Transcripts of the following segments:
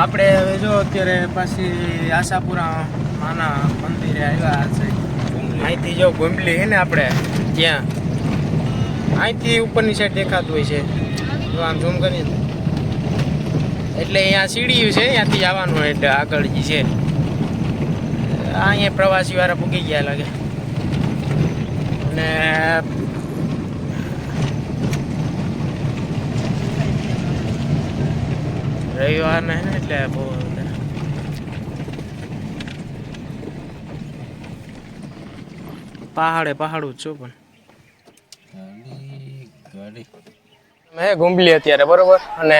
આપણે હવે જો અત્યારે પાછી આશાપુરા માના મંદિરે આવ્યા છે. અહીંથી જો ગુંબલી છે ને આપણે, ત્યાં. અહીંથી ઉપરની સાઈડ દેખાતું હોય છે. જો આમ ઝૂમ કરી એટલે અહીંયા સીડી છે ત્યાંથી આવવાનું એટલે આગળ જે છે અહીંયા પ્રવાસી વાળા પૂગી ગયા લાગે. અને રવિવાર ને એટલે બહુ પહાડે પહાડું છું પણ. મેં ગુંબલી અત્યારે બરોબર? અને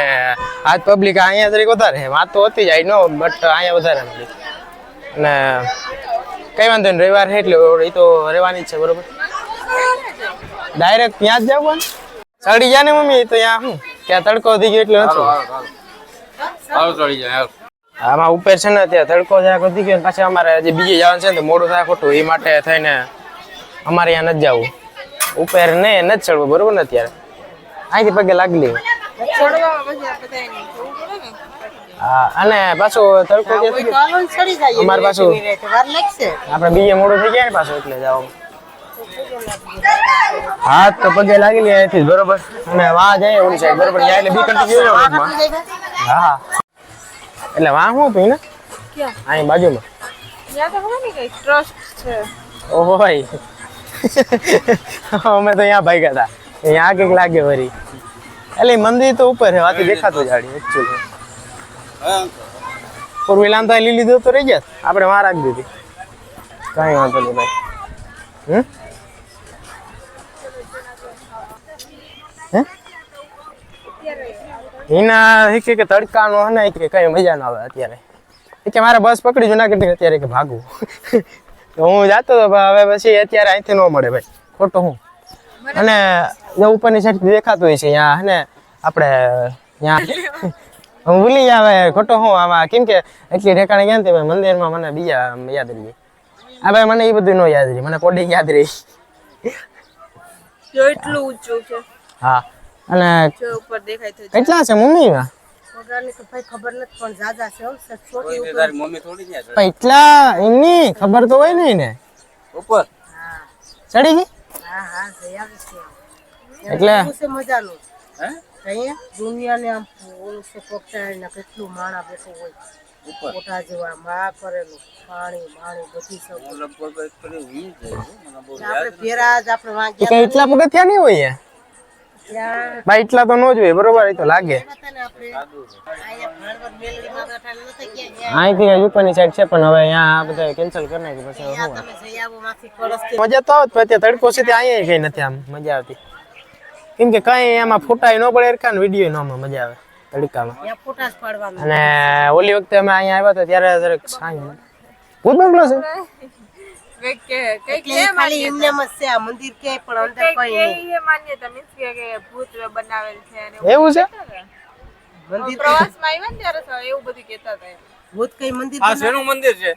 આજ પબ્લિક અહીંયા તરીકે વધારે છે વાત તો હતી જાય નો બટ અહીંયા વધારે મળી અને કઈ વાંધો નહીં રવિવાર છે એટલે એ તો રહેવાની જ છે બરોબર? ડાયરેક્ટ ત્યાં જ જાવ પણ ચડી જાય ને મમ્મી તો ત્યાં શું? ત્યાં તડકો વધી ગયો એટલે નથી. હાલો ચડી જાય આમાં ઉપર છે ને ત્યાં તડકો જાય વધી ગયો પાછા અમારે જે બીજે જવાનું છે ને મોડું થાય ખોટું. એ માટે થઈને અમારે અહીંયા નથી જવું. ઉપર ને નથી ચડવું, બરોબર ને અત્યારે? અહીંથી પગે લાગલી અને પાછું તડકો અમારે પાછું આપણે બીજે મોડું થઈ ગયા ને પાછું એટલે જાવ હા તો પગે લાગી લે અહીંથી બરોબર? અને વાહ જાય ઓલી સાઈડ બરોબર? જાય એટલે બી કન્ટિન્યુ હા. એટલે વાં શું હતું ને અહીં બાજુમાં. ઓહો ભાઈ અમે તો અહીંયા ભાઈ હતા. અહીંયા કંઈક લાગે વરી એટલે ઈ મંદિર તો ઉપર છે વાથી દેખાતું જાડી એકચ્યુઅલી ફોર વ્હીલ આમ તો અહીં લીલી લીધું તો રહી ગયા? આપણે વાં રાખી દીધી. કાંઈ વાંધો નહીં ભાઈ. હમ? એ કે કે તડકાનો હને કે કઈ મજા ના આવે અત્યારે. કે મારે બસ પકડી જુનાગઢ અત્યારે કે ભાગવું. તો હું જાતો હતો હવે પછી અત્યારે અહીંથી ન મળે ભાઈ. ખોટો હું. અને જે ઉપરની સાઈડ દેખાતું હોય છે અહીંયા હને આપણે ત્યાં. હું ભૂલી હવે ખોટો હું આમાં કેમ કે એટલી ઠેકાણે ગયા ને તે મંદિરમાં મને બીજા યાદ રહી આ ભાઈ મને એ બધું ન યાદ રહી મને કોડિંગ યાદ રહી. એટલું ઊંચું છે. હા. અને ઉપર દેખાય તો કેટલા છે મમ્મી? વગાડની ખબર નથી પણ જાજા છે હો સર છોટી ઉપર. તારી મમ્મી થોડી એટલા એમની ખબર તો હોય ને એને. ઉપર? ચડી ગઈ? હા હા જઈ એટલે? મજાનું. હે? અહીંયા દુનિયાને આમ ઓલું છે પોપટાઈને કેટલું માણા બેઠું હોય. ઉપર? જેવા મા કરેલું પાણી માણી બધી બહુ આપણે પેરા જ આપણે કઈ એટલા પગથિયા નહીં હોય ભાઈ એટલા તો ન જોઈએ બરોબર? એ તો લાગે. અહીંથી ઉપરની સાઈડ છે પણ હવે અહીંયા આ બધા કેન્સલ કરી નાખી પછી? મજા તો આવત પણ ત્યાં તડકો છે ત્યાં અહીંયા કઈ નથી આમ મજા આવતી. કેમ કે કઈ એમાં ફોટા ન પડે એરખા ને વીડિયો નો મજા આવે તડકામાં. અને ઓલી વખતે અમે અહીંયા આવ્યા હતા ત્યારે જરાક સાંજ ભૂત બંગલો છે? એટલે ખાલી એમને જ છે આ મંદિર પણ અંદર કઈ નહીં. એવું છે? મંદિર ભૂત કઈ મંદિર આ શેનું મંદિર છે?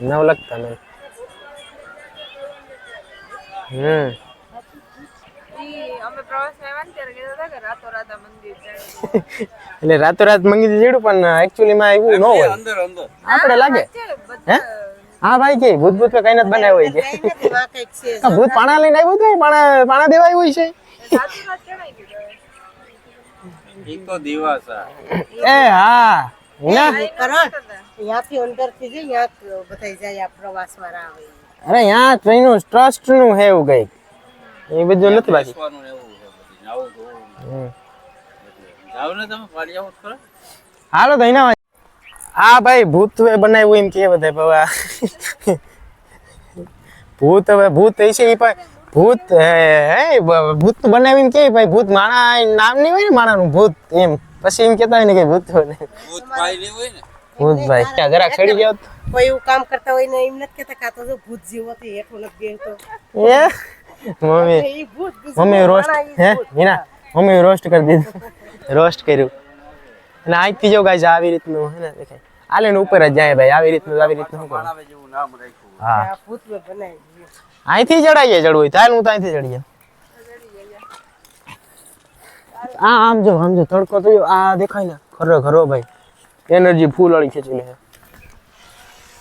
નવલખતા નહીં હમ. એટલે રાતોરાત મંગી દીધું પણ એકચ્યુઅલી માં એવું ન હોય. અંદર અંદર. આપણે લાગે. હે? હા ભાઈ કે ભૂત ભૂત કઈ નથી બનાવ્યો હોય કે. છે. ભૂત પાણા લઈને આવ્યું હતું પાણા પાણા દેવા આવ્યું હોય છે. ઈ તો દિવાસા એ હા ના. ત્યાંથી અંદરથી જઈ ત્યાં બધા જાય આ પ્રવાસ વાળા આવે. અરે ટ્રેન ટ્રસ્ટનું હે એવું કંઈક. એ બધું નથી બાકી. બેસવાનું ને એવું છે બધી. જાવું તો હમ. જાવ ને તમે પાડી આવો તો ખરા. હાલો તો એના હા ભાઈ ભૂત બનાવ્યું એમ કે બધા બાબા ભૂત હવે ભૂત એ છે એ પણ ભૂત હે હે, ભૂત બનાવીને કે ભાઈ ભૂત માણા નામ નહીં હોય ને માણાનું ભૂત એમ. પછી એમ કેતા હોય ને કે ભૂત બને. ભૂત પાઈ હોય ને. ભૂત ભાઈ. જરાક ચડી ગયો કોઈ એવું કામ કરતા હોય ને એમ નથી કેતા કાતો ભૂત જેવો હતી હેઠો નથી બેસતો એ મમ્મી મમ્મી રોસ્ટ હે? હિના મમ્મી રોસ્ટ કરી દીધું. રોસ્ટ કર્યું. અને આજથી જો ગાય આવી રીતનું હે ને દેખાય. આલે ને ઉપર જ જાય ભાઈ આવી રીતનું આવી રીતનું શું કરું આવે જેવું નામ રાખ્યું. હા. આ ભૂત મેં બનાવી દીધું. અહીંથી ચડાઈ જાય ચડવું હોય હું ત્યાંથી અહીંથી ચડી જાઉં આ આમ જો આમ જો તડકો તો આ દેખાય ને ખરો ખરો ભાઈ. એનર્જી ફૂલ વાળી ખેંચી લે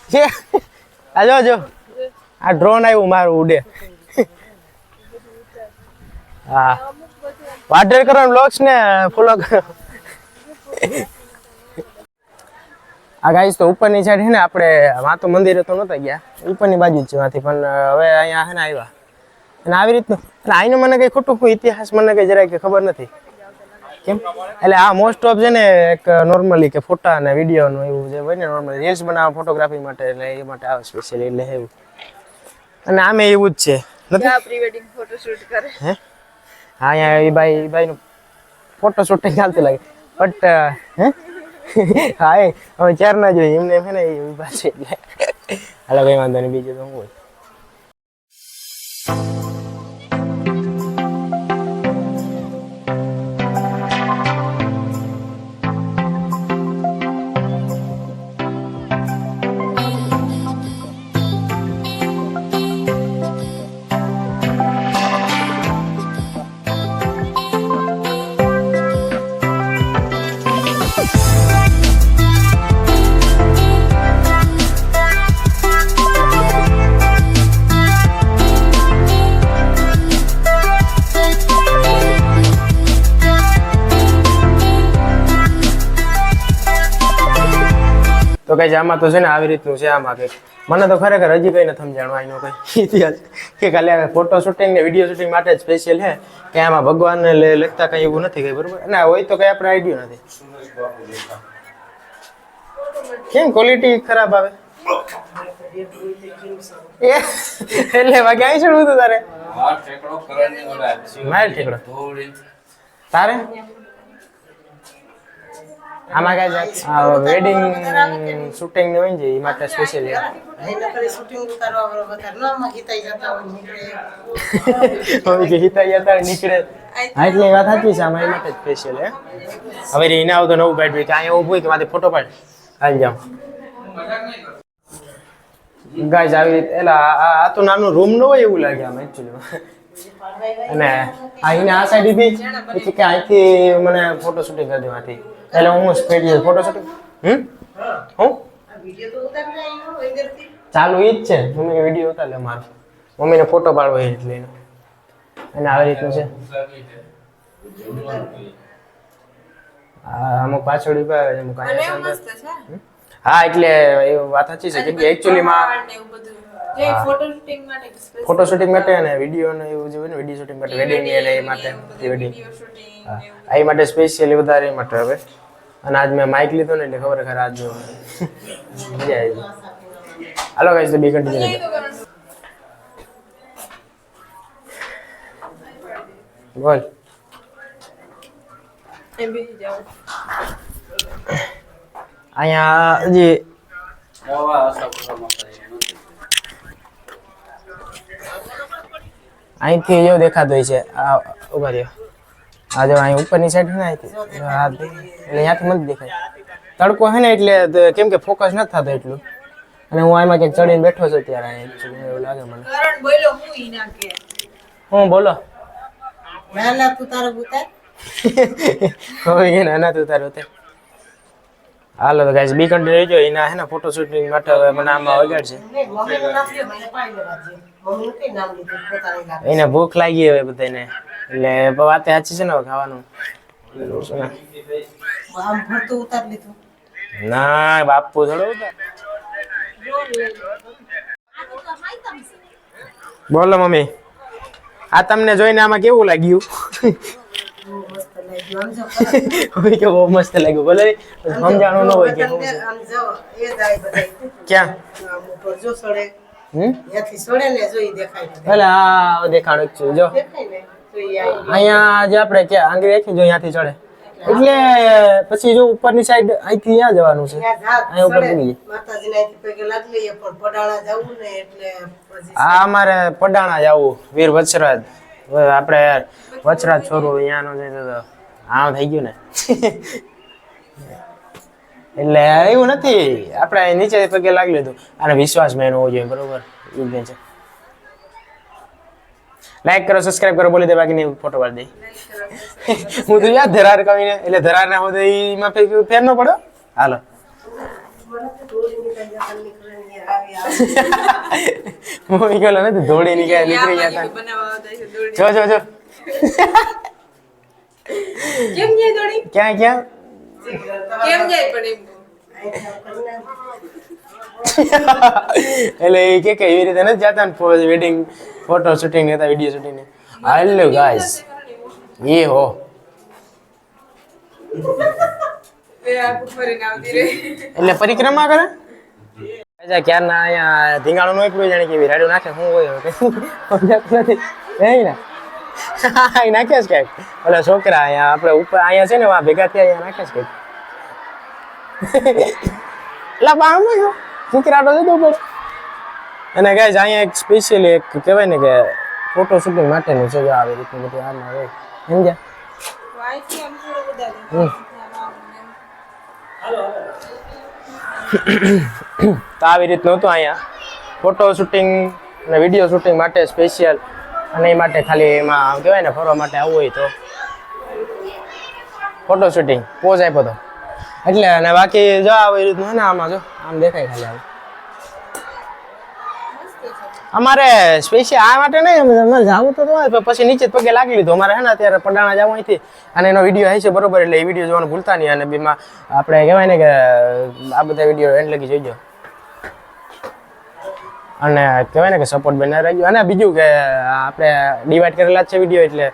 છે આ જો જો. આ ડ્રોન આવ્યું મારું ઉડે. હા. વાટર કરો બ્લોગ્સ ને ફોલો કરો. આ ગાઈસ તો ઉપરની સાઈડ છે ને આપણે વાં તો મંદિરે તો નહોતા ગયા. ઉપરની બાજુ જ છે વાંથી પણ હવે અહીંયા છે ને આવ્યા. અને આવી રીતનું એટલે આઈનો મને કંઈ ખોટું કોઈ ઇતિહાસ મને કઈ જરાય કે ખબર નથી. કેમ? એટલે આ મોસ્ટ ઓફ છે ને એક નોર્મલી કે ફોટા અને વિડીયોનું એવું જે હોય ને નોર્મલી રીલ્સ બનાવવા ફોટોગ્રાફી માટે એટલે એ માટે આવે સ્પેશિયલી એટલે એવું. અને આમે એવું જ છે. નથી? પ્રી વેડિંગ ફોટોશૂટ કરે. હે? હા, અહીંયા એ ભાઈ એ ભાઈનું ફોટો શૂટિંગ ચાલતું લાગે. બટ હે? એ, હવે ચાર ના જોઈએ. એમને એમ છે ને એ ઊભા છે એટલે. હાલો, કઈ વાંધો નહીં. બીજું તો હું તો કઈ આમાં તો છે ને આવી રીતનું છે આમાં કંઈક મને તો ખરેખર હજી કઈ નથી સમજાણું આનો કઈ. ઇતિહાસ. કે ખાલી ફોટો શૂટિંગ ને વીડિયો શૂટિંગ માટે જ સ્પેશિયલ છે. કે આમાં ભગવાનને લે- લગતા કઈ એવું નથી કઈ બરોબર? ના હોય તો કઈ આપણે આઈડિયો નથી. કેમ ક્વોલિટી ખરાબ આવે? એ એટલે વાગે આવી શું હતું તારે? માર ઠેકડો તારે? આમાં કઈ વેડિંગ શૂટિંગ ને હોય ને એ માટે સ્પેશિયલ હવે આમાં જતા હોય નીકળે. હવે કે હિતા યતા નીકળે. હા એટલે એ વાત સાચી છે આમાં એ માટે સ્પેશિયલ હે હવે રે એને તો નવું કાઢ્યું કે અહીંયા ઊભું હોય કે માથે ફોટો પાડ. હાલ જાઓ. ગાઈઝ આવી રીતે એટલે આ તો નાનું રૂમ ન હોય એવું લાગે આમ એકચ્યુઅલી અને એને આ સાઈડ બી પછી કે અહીંથી મને ફોટો શૂટિંગ કરી દેવા હતી. એટલે હું સ્પીડ ફોટો શૂટિંગ હમ? હું? ચાલુ ઈ જ છે. મમ્મી વીડિયો ઉતાર લે મારો. મમ્મીને ફોટો પાડવો એ એટલે. એનો અને આવી રીતનું છે. અમુક પાછળ ઊભા આવે અમુક હા એટલે એ વાત સાચી છે. કે એકચ્યુઅલી માં જે ફોટો શૂટિંગ માટે special ફોટો શૂટિંગ માટે અને વીડિયો ને એવું જોઈએ ને વીડિયો શૂટિંગ માટે વેડિંગ ને એ માટે વેડિંગ હા. આ એ માટે સ્પેશિયલી વધારે એ માટે હવે. અને આજ મેં માઇક લીધો ને એટલે ખબર ખર આજ જો મજા આવી હાલો ગાઈસ તો બી કન્ટિન્યુ બોલ. અહીંયા હજી નવા આશાપુરામાં કરેલું નથી. અહીંથી જો દેખાતો હોય છે. આ ઊભા રહ્યો. આ જો અહીં ઉપરની સાઈડ છે ને અહીંથી? એટલે અહીંયાથી મને દેખાય. તડકો છે ને એટલે કેમ કે ફોકસ નથી થતો એટલું. અને હું આમાં ક્યાંક ચડીને બેઠો છું ત્યારે અહીં. એવું લાગે મને? કરણ હું ઈ કે. હું બોલો? ના ના તું તારો ઉતાર. હવે એને તું તારો તે હાલો તો ગાઈસ બી કન્ટિન્યુ જો એના હે ને ફોટો શૂટિંગ માટે હવે મને આમાં વગાડ એને ભૂખ લાગી હવે બધાને એટલે વાતે સાચી છે ને ખાવાનું. ના? બાપુ થોડો બોલો મમ્મી. આ તમને જોઈને આમાં કેવું લાગ્યું? કે બહુ મસ્ત લાગ્યું. ભલે સમજાણું ન હોય કે ક્યાં? આ છું જો. અહીંયા જે આપણે કે આંગળી રાખી જો અહીંયાથી ચડે. એટલે પછી જો ઉપરની સાઈડ અહીંથી ત્યાં જવાનું છે. અહીંયા ઉપર આ અમારે પડાણા જવું વીર વચરાજ. આપણે વચરાજ છોરું અહીંયાનું આમ થઈ ગયું ને. એટલે એવું નથી. આપણે નીચે પગે લાગી લીધું. અને વિશ્વાસ મેન હોવો જોઈએ બરોબર? જ છે. લાઈક કરો સબસ્ક્રાઇબ કરો બોલી દે બાકી નહીં ફોટો પાડી દે હું તો યાદ ધરાર કહીને એટલે ધરાર ના હોય તો એમાં ફેર ન પડો. હાલો. મમ્મી ગયેલો નથી ધોળી નીકળ્યા નીકળી ગયા હતા જો જો જો. કેમ ક્યાં ક્યાં? કેમ જાય પણ એમ? એટલે એ કે કે એવી રીતે નથી જતા ને વેડિંગ ફોટો શૂટિંગ હતા વીડિયો શૂટિંગ હેલો ગાઈસ. એ હો. એટલે પરિક્રમા કરે? અચ્છા ક્યારના અહીંયા ધીંગાણું નો એકલું જાણે કે એવી રાડ્યું નાખે હું હોય હવે નથી. નહીં ને? હા, એ નાખે છે કંઈક ઓલા છોકરા અહીંયા આપણે ઉપર અહીંયા છે ને વા ભેગા થયા અહીંયા નાખે છે કંઈક લા બામ બાળમાં છો દે જતો બસ અને ગાઈઝ અહીંયા એક સ્પેશિયલી એક કહેવાય ને કે ફોટો શૂટિંગ માટેનું છે જો આવી રીતનું બધું આમાં હોય. સમજ્યા? તો આવી રીતનું હતું અહીંયા. ફોટો શૂટિંગ અને વીડિયો શૂટિંગ માટે સ્પેશિયલ અને એ માટે ખાલી એમાં કહેવાય ને, ફરવા માટે આવવું હોય તો. ફોટો શૂટિંગ પોઝ આપ્યો તો. એટલે અને બાકી જો આવી રીતનું છે ને, આમાં જો, આમ દેખાય ખાલી આવું અમારે સ્પેશિયલ આ માટે નહીં અમારે જવું તો હોય પછી નીચે પગે લાગી લીધું. અમારે હે ને, અત્યારે પડાણા જવું અહીંથી. અને એનો વીડિયો હશે બરોબર, એટલે એ વીડિયો જોવાનું ભૂલતા નહીં. અને બીમાં આપણે કહેવાય ને કે, આ બધા વીડિયો એન્ડ લગી જોઈજો. અને કહેવાય ને કે સપોર્ટ બને રહેજો અને બીજું કે આપણે ડિવાઈડ કરેલા જ છે વીડિયો એટલે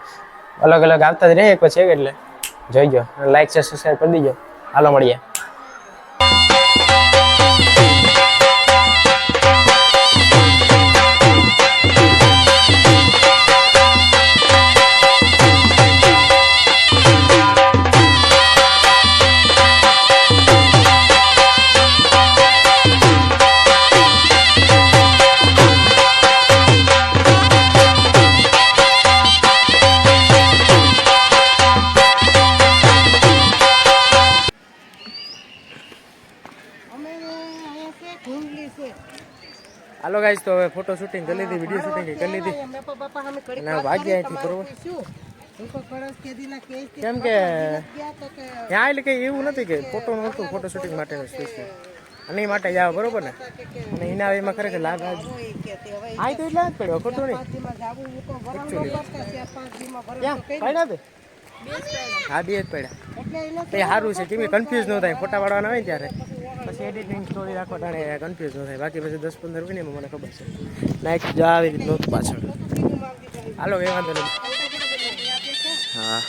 અલગ અલગ આવતા જ રહે, એક પછી એક એટલે. જોઈજો લાઈક છે સબસ્ક્રાઈબ કરી દીજો. હાલો, મળીએ. હાલો ગાઈસ તો હવે ફોટો શૂટિંગ કરી લીધી વીડિયો શૂટિંગ કરી લીધી. અને ભાગ્યા અહીંથી બરોબર. કેમ કે ત્યાં એટલે કે એવું નથી કે ફોટો નહોતું ફોટો શૂટિંગ માટેનું સ્પેશિયલ અને એ માટે જાવ બરોબર ને? અને એના એમાં ખરેખર લાભ આજ આ તો એટલે જ પડ્યો ખોટું નહીં. હા બે જ પડ્યા. તે સારું છે કેમ કે કન્ફ્યુઝ ન થાય ફોટા પાડવાના હોય ત્યારે. પછી એડિટિંગ સ્ટોરી રાખવા તાણે કન્ફ્યુઝ ન થાય. બાકી પછી દસ પંદર મિનિટમાં મને ખબર છે. નાઈક જો આવી રીતનું. પાછળ. હાલો એ વાંધો નહીં. હા.